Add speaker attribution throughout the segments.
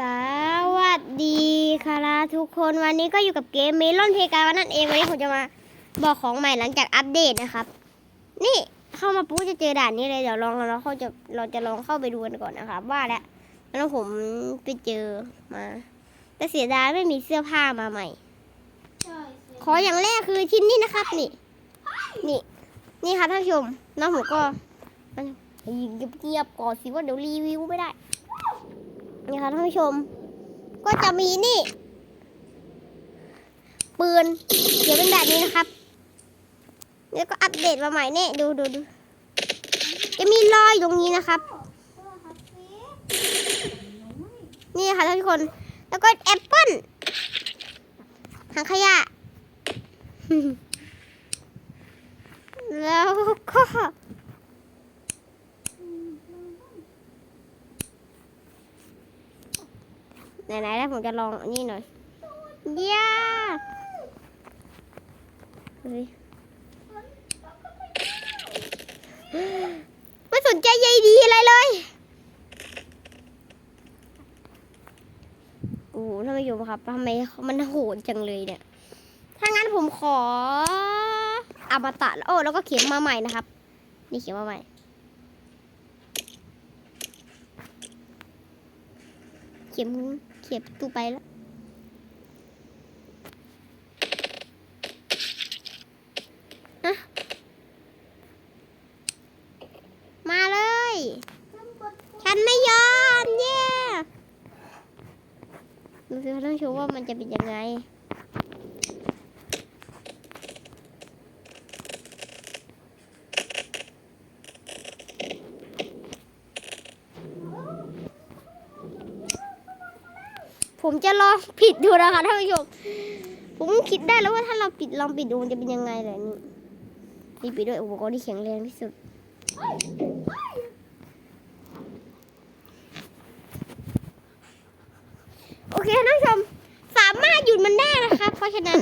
Speaker 1: สวัสดีค่ะทุกคนวันนี้ก็อยู่กับเกมเมลอนเพกาวันนั่นเองวันนี้ผมจะมาบอกของใหม่หลังจากอัปเดตนะครับ นี่เข้ามาปุ๊บจะเจอด่านนี้เลยเดี๋ยวลองเราเขาจะเราจะลองเข้าไปดูกันก่อนนะครับ ว่าแล้วแล้วผมไปเจอมา แต่เสียดายไม่มีเสื้อผ้ามาใหม่ขออย่างแรกคือชิ้นนี้นะครับ นี่ นี่ นี่ค่ะท่านผู้ชมน้องผมก็ยิงเงียบๆก่อนสิว่าเดี๋ยวรีวิวไม่ได้ นี่ค่ะท่านผู้ชม ก็จะมีนี่ ปืนเดี๋ยวเป็นแบบนี้นะครับแล้วก็อัปเดตมาใหม่เนี่ยดูดูดูจะมีรอยตรงนี้นะครับ นี่ค่ะท่านผู้ชมแล้วก็แอปเปิ้ลถังขยะ แล้วก็ ไหนๆแล้วผมจะลองอันนี้หน่อยย่าเฮ้ยไม่สนใจใยดีอะไรเลยโอ้โหท่านผู้ชมครับทำไมมันโหดจังเลยเนี่ย ถ้างั้นผมขออมตะโอ้แล้วก็เขียนมาใหม่นะครับ นี่เขียนมาใหม่ ขียนเขียนประตูไปแล้วฮะมาเลย ฉันไม่ยอม เย้ดูสิท่านผู้ชมว่ามันจะเป็นยังไง ผมจะลองผิดดูนะคะท่านผู้ชมผมคิดได้แล้วว่าถ้าเราปิดลองปิดดูมันจะเป็นยังไงเลยนี่นี่ปิดด้วยอุปกรณ์ที่แข็งแรงที่สุดโอเคท่านผู้ชมสามารถหยุดมันได้นะครับเพราะฉะนั้น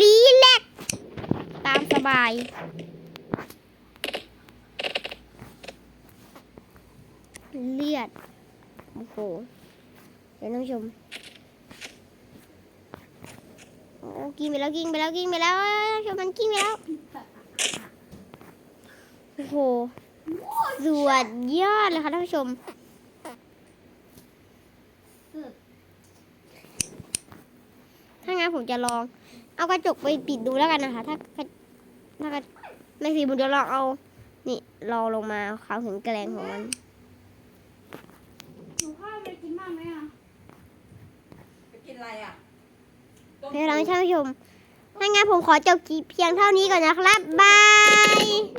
Speaker 1: รีแลกตามสบายเลือดโอ้โห ดี๋ยวนผู้ชมโอ้กินไปแล้วกินไปแล้วกินไปแล้วท่านผู้ชมมันกินไปแล้วโอ้โหสวดยอดเลยค่ะท่านผู้ชมถ้างั้นผมจะลอง เอากระจกไปปิดดูแล้วกันนะคะ ถ้าถ้ากระไม่สิผมจะลองเอา นี่รอลงมาเขาถึงแกลงของมัน
Speaker 2: หนูข้าวไปกินบ้างไหมอะ
Speaker 3: ไปกินอะไรอะ
Speaker 1: เพื่อนท่านผู้ชมถ้างั้นผมขอจบคลิปเพียงเท่านี้ก่อนนะครับ บาย